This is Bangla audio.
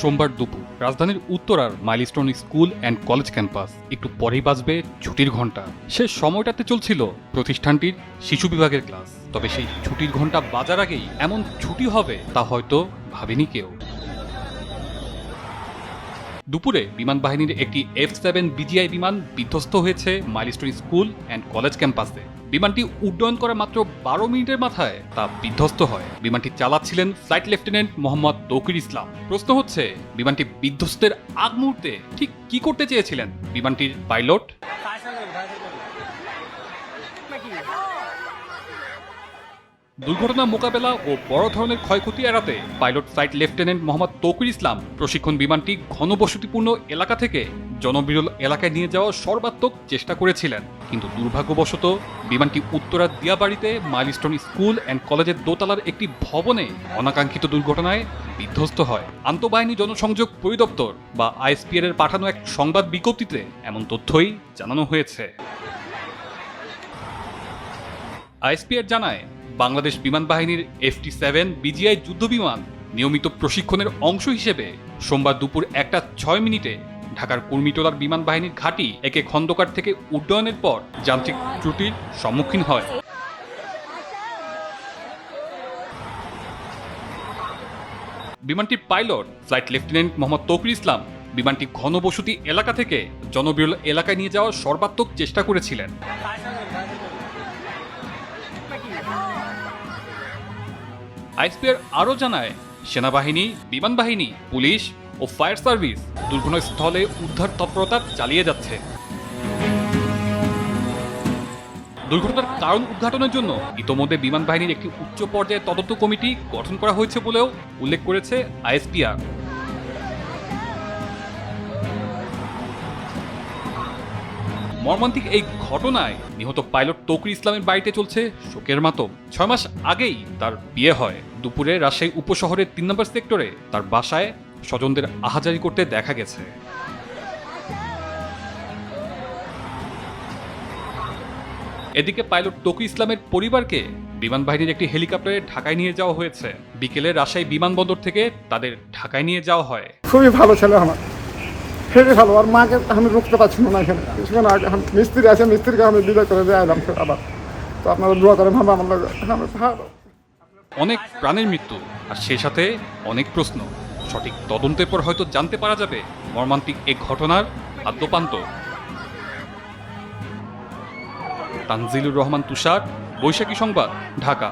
সোমবার দুপুর, রাজধানীর উত্তরার Milestone school and college campus. একটু পরেই বাজবে ছুটির ঘণ্টা সে সময়টাতে চলছিল প্রতিষ্ঠানটির শিশু বিভাগের ক্লাস। তবে সেই ছুটির ঘণ্টা বাজার আগেই এমন ছুটি হবে তা হয়তো ভাবেনি কেউ। দুপুরে বিমান বাহিনীর একটি এফ সেভেন বিজিআই বিমান বিধ্বস্ত হয়েছে মাইলস্টোন স্কুল অ্যান্ড কলেজ ক্যাম্পাসে। বিমানটি উড্ডয়ন করে মাত্র বারো মিনিটের মাথায় তা বিধ্বস্ত হয়। বিমানটি চালাচ্ছিলেন ফ্লাইট লেফটেন্যান্ট মোহাম্মদ তৌকির ইসলাম। প্রশ্ন হচ্ছে, বিমানটি বিধ্বস্তের আগ মুহূর্তে ঠিক কি করতে চেয়েছিলেন? বিমানটির পাইলট? দুর্ঘটনা মোকাবেলা ও বড় ধরনের ক্ষয়ক্ষতি এড়াতে pilot flight lieutenant Mohammad Tauqir Islam প্রশিক্ষণ বিমানটি ঘনবসতিপূর্ণ এলাকা থেকে জনবিরল এলাকায় নিয়ে যাওয়ার সর্বাত্মক চেষ্টা করেছিলেন। কিন্তু দুর্ভাগ্যবশত বিমানটি উত্তরার দিয়াবাড়িতে মাইলস্টোন স্কুল অ্যান্ড কলেজের দোতলার একটি ভবনে অনাকাঙ্ক্ষিত দুর্ঘটনায় বিধ্বস্ত হয়। আন্তঃবাহিনী জনসংযোগ পরিদপ্তর বা আইএসপিআর এর পাঠানো এক সংবাদ বিজ্ঞপ্তিতে এমন তথ্যই জানানো হয়েছে। আইএসপিআর জানায় বাংলাদেশ বিমান বাহিনীর এফটি সেভেন বিজিআই যুদ্ধবিমান নিয়মিত প্রশিক্ষণের অংশ হিসেবে সোমবার দুপুর একটা ছয় মিনিটে ঢাকার কুর্মিটোলার বিমান বাহিনীর ঘাঁটি একে খন্দকার থেকে উড্ডয়নের পর যান্ত্রিক ত্রুটির সম্মুখীন হয়। বিমানটির pilot, flight lieutenant Mohammad Tauqir Islam বিমানটি ঘনবসতি এলাকা থেকে জনবিরল এলাকায় নিয়ে যাওয়ার সর্বাত্মক চেষ্টা করেছিলেন। আইসপিআর আরও জানায়, সেনাবাহিনী বিমান বাহিনী পুলিশ ও ফায়ার সার্ভিস দুর্ঘটনাস্থলে উদ্ধার তৎপরতা চালিয়ে যাচ্ছে। দুর্ঘটনার কারণ উদ্ঘাটনের জন্য ইতোমধ্যে বিমান বাহিনীর একটি উচ্চ পর্যায়ের তদন্ত কমিটি গঠন করা হয়েছে বলেও উল্লেখ করেছে আইএসপিআর। মর্মান্তিক এই ঘটনায় নিহত পাইলট তৌকির ইসলামের বাড়িতে চলছে শোকের মাতম। ছয় মাস আগেই তার বিয়ে হয়। দুপুরে রাজশাহী উপশহরের তিন নম্বর সেক্টরে তার বাসায় স্বজনদের আহাজারি করতে দেখা গেছে। এদিকে পাইলট তৌকির ইসলামের পরিবারকে বিমান বাহিনীর একটি হেলিকপ্টারে ঢাকায় নিয়ে যাওয়া হয়েছে। বিকেলে রাজশাহী বিমানবন্দর থেকে তাদের ঢাকায় নিয়ে যাওয়া হয়। খুবই ভালো ছেলে আমার। খুবই ভালো আর মাকে আমি রুখতে পারছি না এখানে। আগে এখন মিস্ত্রি আছে, মিস্ত্রিকে আমি বিদায় করে দিয়ে ফের আবার। তো আপনারা দোয়া করেন ভাবে আমার ভালো অনেক প্রাণের মৃত্যু, আর সেই সাথে অনেক প্রশ্ন। সঠিক তদন্তের পর হয়তো জানতে পারা যাবে মর্মান্তিক এই ঘটনার আদ্যপান্ত। তানজিলুর রহমান তুষার, বৈশাখী সংবাদ, ঢাকা।